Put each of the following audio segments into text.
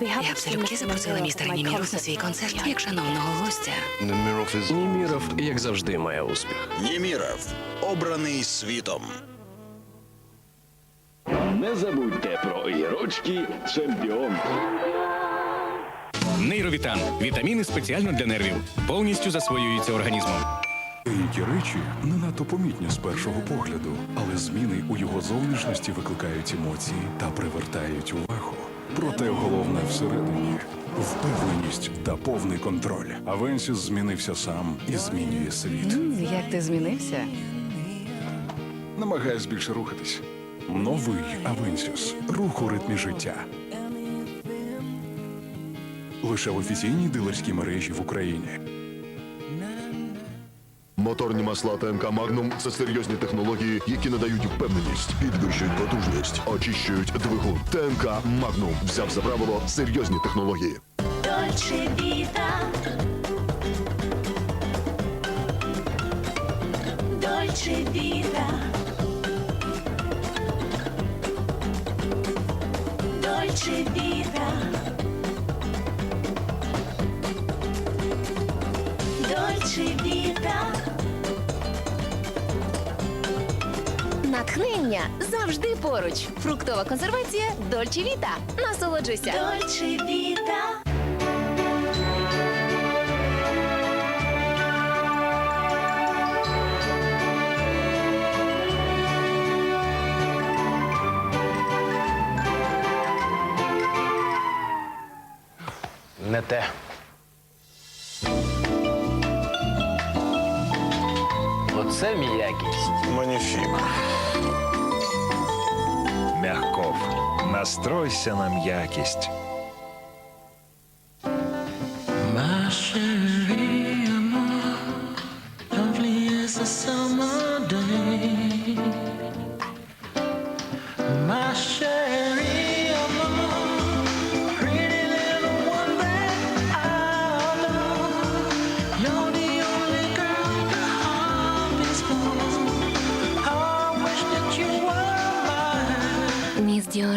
Я б залюбки запросила містера Німіров на свій концерт як шановного гостя. Німіров, як завжди, має успіх. Німіров обраний світом. Не забудьте про огірочки чемпіон. Нейровітан. Вітаміни спеціально для нервів. Повністю засвоюються організмом. Деякі речі не надто помітні з першого погляду, але зміни у його зовнішності викликають емоції та привертають увагу. Проте головне всередині впевненість та повний контроль. Авенсіс змінився сам і змінює світ. Як ти змінився? Намагаюсь більше рухатись. Новий Авенсіс. Рух у ритмі життя. Лише в офіційній дилерській мережі в Україні. Моторні масла Magnum – це серйозні технології, які надають впевненість, підвищують потужність, очищують двигун. ТМК Magnum взяв за правило серйозні технології. Dolce vita. Dolce vita. Dolce vita. Натхнення завжди поруч. Фруктова консервація Дольче Віта. Насолоджуйся. Dolce vita. Не те. Оце м'якість. Маніфік. Мягков. Настройся на м'якість.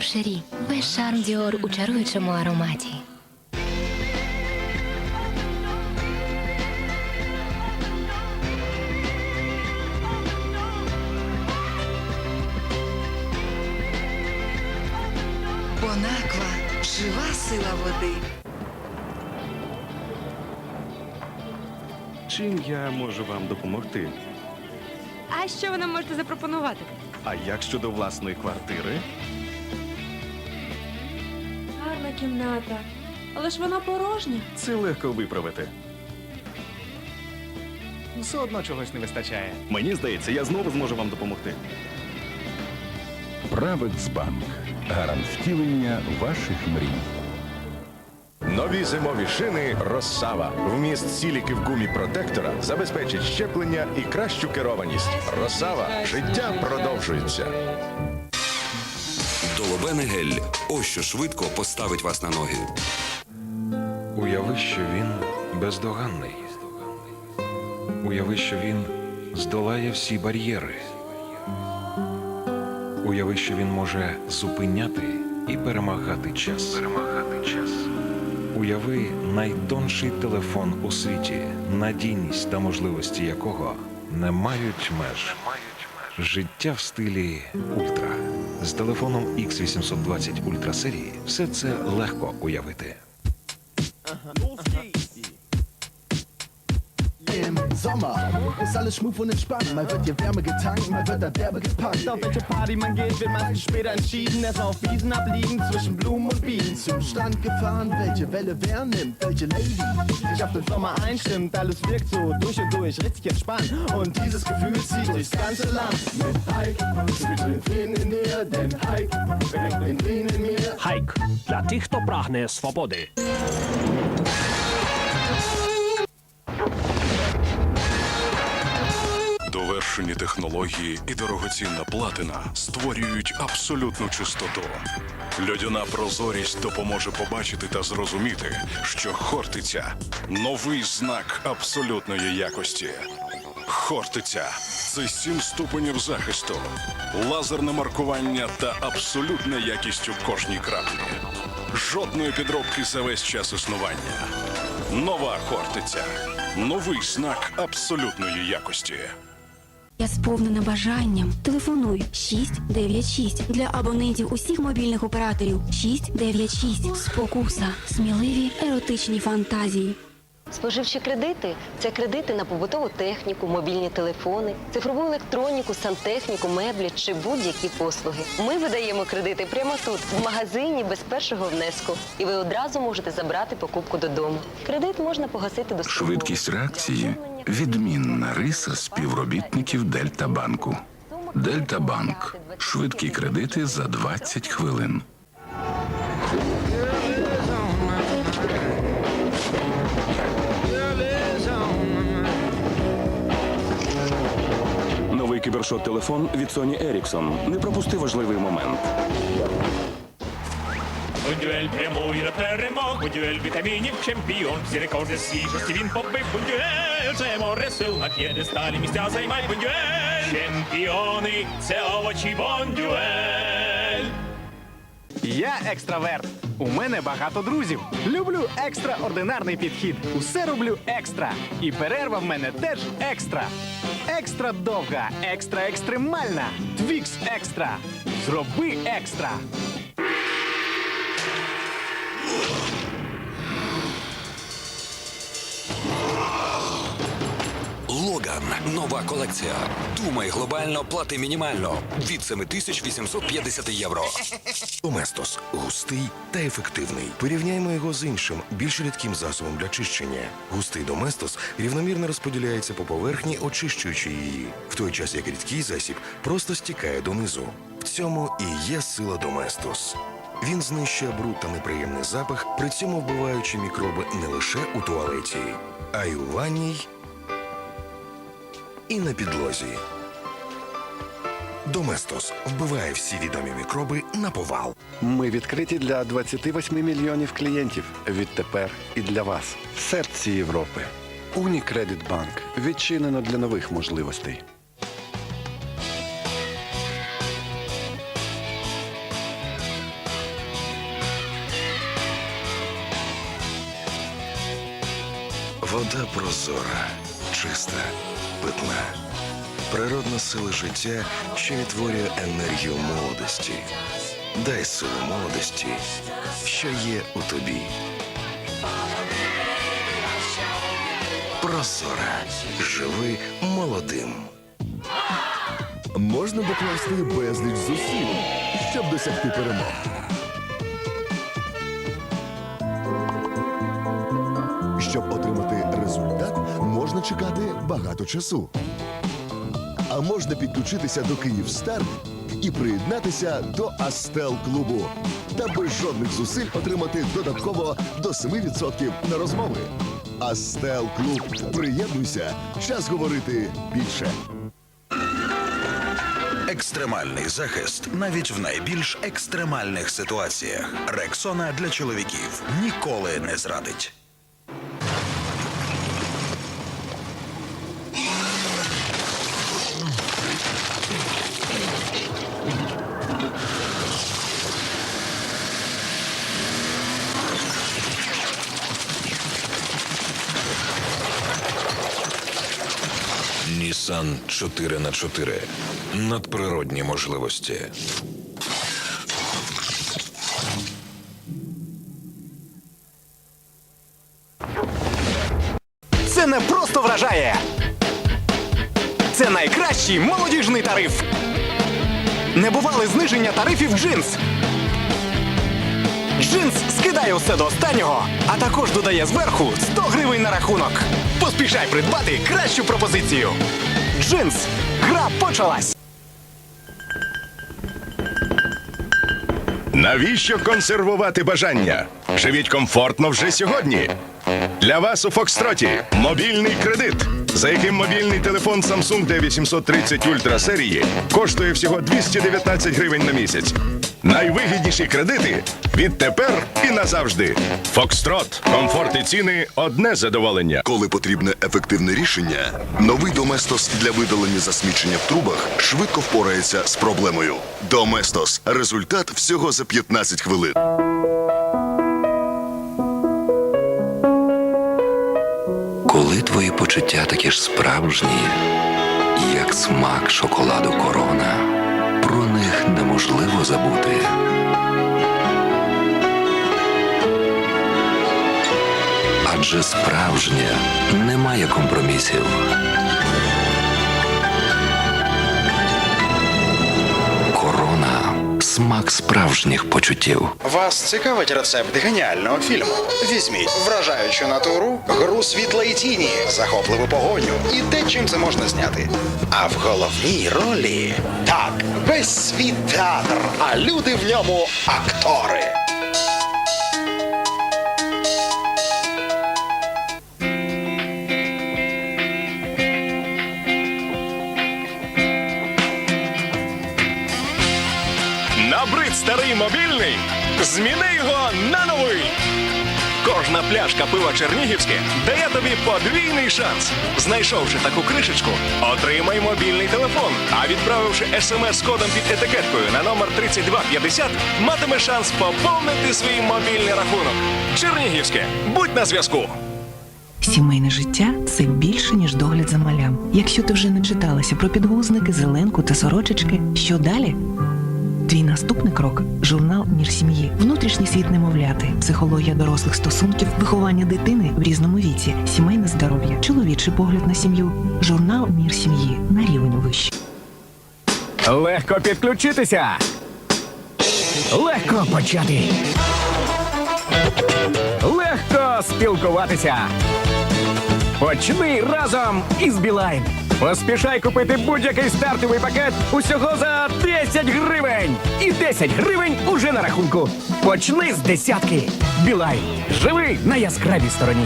Шері. Весь шарм Діор у чаруючому ароматі. Бонаква жива сила води. Чим я можу вам допомогти? А що ви нам можете запропонувати? А як щодо власної квартири? Гарна кімната. Але ж вона порожня. Це легко виправити. Все одно чогось не вистачає. Мені здається, я знову зможу вам допомогти. Правексбанк. Гарант втілення ваших мрій. Нові зимові шини Росава. Вміст сіліки в гумі протектора забезпечить щеплення і кращу керованість. Росава. Життя продовжується. Долобене гель. Ось що швидко поставить вас на ноги. Уяви, що він бездоганний. Уяви, що він здолає всі бар'єри. Уяви, що він може зупиняти і перемагати час. Перемагати час. Уяви найтонший телефон у світі, надійність та можливості якого не мають меж. Життя в стилі ультра. З телефоном X820 Ultra серії все це легко уявити. Im Sommer ist alles schmuf und entspannt. Mal wird hier Wärme getankt, mal wird da derbe gepackt. Auf welche Party man geht, wird meistens später entschieden. Erst auf Wiesen abliegen, zwischen Blumen und Bienen. Zum Strand gefahren, welche Welle wer nimmt, welche Lady sich auf den Sommer einstimmt. Alles wirkt so durch und durch, richtig entspannt. Und dieses Gefühl zieht durchs ganze Land. Mit Hike, zwischen Frieden in dir, Hike den mir. Хайк для тих, хто прагне свободи. Довершені технології і дорогоцінна платина створюють абсолютну чистоту. Льодяна прозорість допоможе побачити та зрозуміти, що Хортиця новий знак абсолютної якості. Хортиця це сім ступенів захисту, лазерне маркування та абсолютна якість у кожній краплі. Жодної підробки за весь час існування. Нова Хортиця. Новий знак абсолютної якості. Я сповнена бажанням. Телефонуй 696 для абонентів усіх мобільних операторів. 696. Спокуса. Сміливі еротичні фантазії. Споживчі кредити це кредити на побутову техніку, мобільні телефони, цифрову електроніку, сантехніку, меблі чи будь-які послуги. Ми видаємо кредити прямо тут, в магазині без першого внеску. І ви одразу можете забрати покупку додому. Кредит можна погасити до Швидкість реакції відмінна риса співробітників Дельта Банку. Дельта Банк. Швидкі кредити за 20 хвилин. Новий кібершот-телефон від Sony Ericsson. Не пропусти важливий момент. Бундюель прямує на перемог, Бундюель вітамінів, чемпіон, всі рекорди свіжості він побив. Бундюель, це море сил на п'єдесталі місця займай Бундюель. Чемпіони, це овочі Бондюель. Я екстраверт. У мене багато друзів. Люблю екстраординарний підхід. Усе роблю екстра. І перерва в мене теж екстра. Екстра довга, екстра екстремальна. Твікс екстра. Зроби екстра. Нова колекція. Думай глобально, плати мінімально. Від 7850 євро. Доместос густий та ефективний. Порівняймо його з іншим, більш рідким засобом для чищення. Густий доместос рівномірно розподіляється по поверхні, очищуючи її, в той час як рідкий засіб просто стікає донизу. В цьому і є сила доместос. Він знищує бруд та неприємний запах, при цьому вбиваючи мікроби не лише у туалеті, а й у ванній і на підлозі. Доместос вбиває всі відомі мікроби на повал. Ми відкриті для 28 мільйонів клієнтів. Відтепер і для вас. В серці Європи. Унікредит Банк відчинено для нових можливостей. Вода прозора, чиста, питна. Природна сила життя, що відтворює енергію молодості. Дай силу молодості, що є у тобі. Прозора. Живи молодим. Можна докласти безліч зусиль, щоб досягти перемог. Чекати багато часу. А можна підключитися до Київстар і приєднатися до Астел клубу та без жодних зусиль отримати додатково до 7% на розмови. Астел клуб. Приєднуйся. Час говорити більше. Екстремальний захист навіть в найбільш екстремальних ситуаціях. Рексона для чоловіків ніколи не зрадить. Нісан 4 на 4 Надприродні можливості. Це не просто вражає. Це найкращий молодіжний тариф. Небували зниження тарифів джинс. Джинс скидає усе до останнього, а також додає зверху 100 гривень на рахунок. Поспішай придбати кращу пропозицію. Джинс. Гра почалась. Навіщо консервувати бажання? Живіть комфортно вже сьогодні. Для вас у Фокстроті мобільний кредит, за яким мобільний телефон Samsung D830 Ultra серії коштує всього 219 гривень на місяць. Найвигідніші кредити відтепер і назавжди. Фокстрот, комфорт і ціни одне задоволення. Коли потрібне ефективне рішення, новий Доместос для видалення засмічення в трубах швидко впорається з проблемою. Доместос результат всього за 15 хвилин. Коли твої почуття такі ж справжні, як смак шоколаду корона, про них неможливо забути. Адже справжнє немає компромісів. Смак справжніх почуттів. Вас цікавить рецепт геніального фільму? Візьміть вражаючу натуру, гру світла і тіні, захопливу погоню і те, чим це можна зняти. А в головній ролі так, весь світ театр, а люди в ньому актори. Старий мобільний, зміни його на новий. Кожна пляшка пива Чернігівське дає тобі подвійний шанс. Знайшовши таку кришечку, отримай мобільний телефон. А відправивши смс кодом під етикеткою на номер 3250, матиме шанс поповнити свій мобільний рахунок. Чернігівське, будь на зв'язку. Сімейне життя це більше, ніж догляд за малям. Якщо ти вже не читалася про підгузники, зеленку та сорочечки, що далі? Твій наступний крок журнал Мір сім'ї, внутрішній світ немовляти, психологія дорослих стосунків, виховання дитини в різному віці, сімейне здоров'я, чоловічий погляд на сім'ю, журнал Мір сім'ї на рівень вище. Легко підключитися. Легко почати. Легко спілкуватися. Почни разом із Білайн. Поспішай купити будь-який стартовий пакет усього за 10 гривень. І 10 гривень уже на рахунку. Почни з десятки. Білай. Живи на яскравій стороні.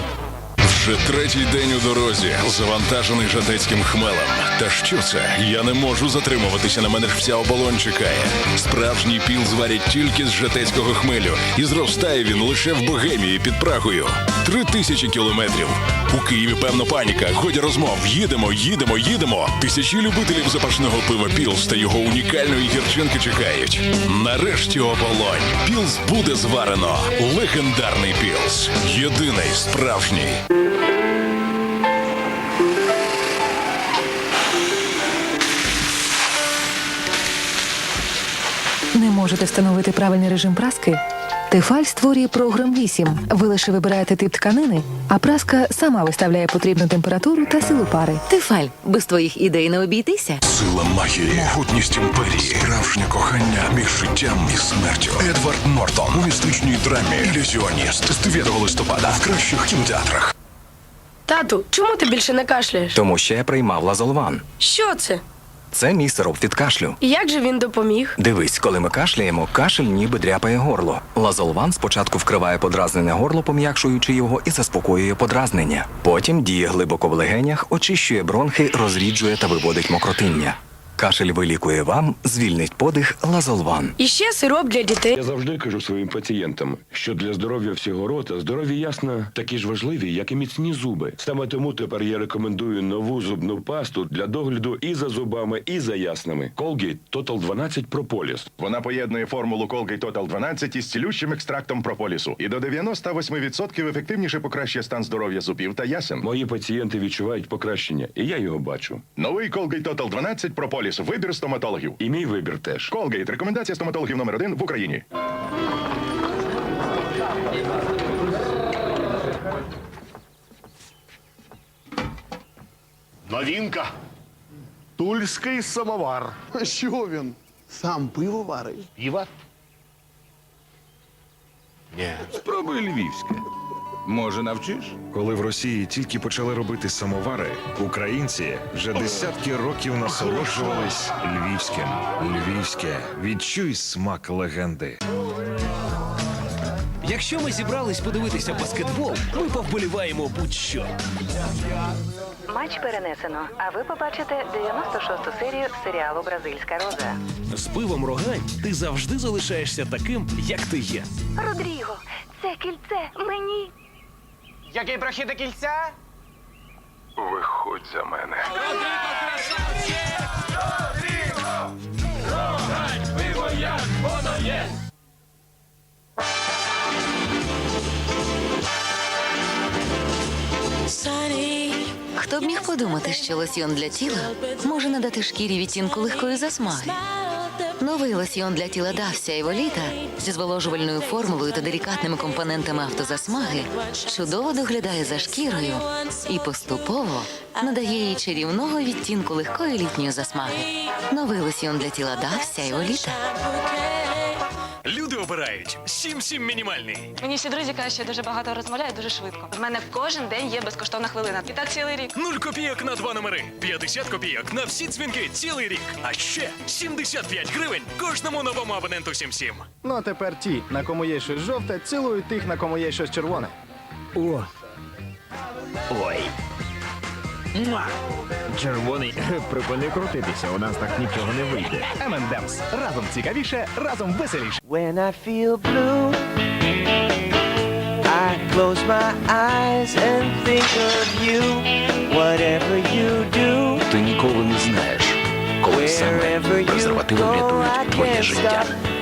Вже третій день у дорозі, завантажений жатецьким хмелем. Та що це? Я не можу затримуватися, на мене ж вся оболонь чекає. Справжній піл зварять тільки з жатецького хмелю, і зростає він лише в Богемії під Прагою. Три тисячі кілометрів. У Києві певно паніка. Годі розмов. Їдемо, їдемо, їдемо. Тисячі любителів запашного пива Пілс та його унікальної гірчинки чекають. Нарешті оболонь. Пілс буде зварено. Легендарний Пілс. Єдиний справжній. Можете встановити правильний режим праски? Тефаль створює програм 8. Ви лише вибираєте тип тканини, а праска сама виставляє потрібну температуру та силу пари. Тефаль, без твоїх ідей не обійтися. Сила магії, могутність імперії, справжнє кохання між життям і смертю. Едвард Нортон у містичній драмі Ілюзіоніст з 9 листопада в кращих кінотеатрах. Тату, чому ти більше не кашляєш? Тому що я приймав лазолван. Що це? Це мій сироп від кашлю. І як же він допоміг? Дивись, коли ми кашляємо, кашель ніби дряпає горло. Лазолван спочатку вкриває подразнене горло, пом'якшуючи його, і заспокоює подразнення. Потім діє глибоко в легенях, очищує бронхи, розріджує та виводить мокротиння. Кашель вилікує вам, звільнить подих лазолван. І ще сироп для дітей. Я завжди кажу своїм пацієнтам, що для здоров'я всього рота здорові ясна такі ж важливі, як і міцні зуби. Саме тому тепер я рекомендую нову зубну пасту для догляду і за зубами, і за яснами. Colgate Total 12 Propolis. Вона поєднує формулу Colgate Total 12 із цілющим екстрактом прополісу і до 98% ефективніше покращує стан здоров'я зубів та ясен. Мої пацієнти відчувають покращення, і я його бачу. Новий Colgate Total 12 прополіс. Вибір стоматологів. І мій вибір теж. Colgate – рекомендація стоматологів номер один в Україні. Новинка. Тульський самовар. Що він? Сам пиво варить. Піва? Ні. Спробуй львівське. Може, навчиш? Коли в Росії тільки почали робити самовари, українці вже десятки років насолоджувались львівським. Львівське. Відчуй смак легенди. Якщо ми зібрались подивитися баскетбол, ми повболіваємо будь-що. Матч перенесено, а ви побачите 96-ту серію серіалу Бразильська роза. З пивом рогань ти завжди залишаєшся таким, як ти є. Родріго, це кільце мені. Який прохід до кільця? Виходь за мене. Sunny Хто б міг подумати, що лосьйон для тіла може надати шкірі відтінку легкої засмаги? Новий лосьйон для тіла Дався і Воліта зі зволожувальною формулою та делікатними компонентами автозасмаги чудово доглядає за шкірою і поступово надає їй чарівного відтінку легкої літньої засмаги. Новий лосьйон для тіла Дався і Воліта. Обирають 7-7 мінімальний. Мені всі друзі кажуть, що я дуже багато розмовляю, дуже швидко. В мене кожен день є безкоштовна хвилина. І так цілий рік. Нуль копійок на два номери, 50 копійок на всі дзвінки цілий рік. А ще 75 гривень кожному новому абоненту 7-7. Ну а тепер ті, на кому є щось жовте, цілують тих, на кому є щось червоне. О. Ой. Муа! Червоний, припини крутитися, у нас так нічого не вийде. M&M's. Разом цікавіше, разом веселіше. When I feel blue, I close my eyes and think of you. Whatever you do, Ти ніколи не знаєш, коли саме wherever you презервативи go, I врятують твоє can't життя. stop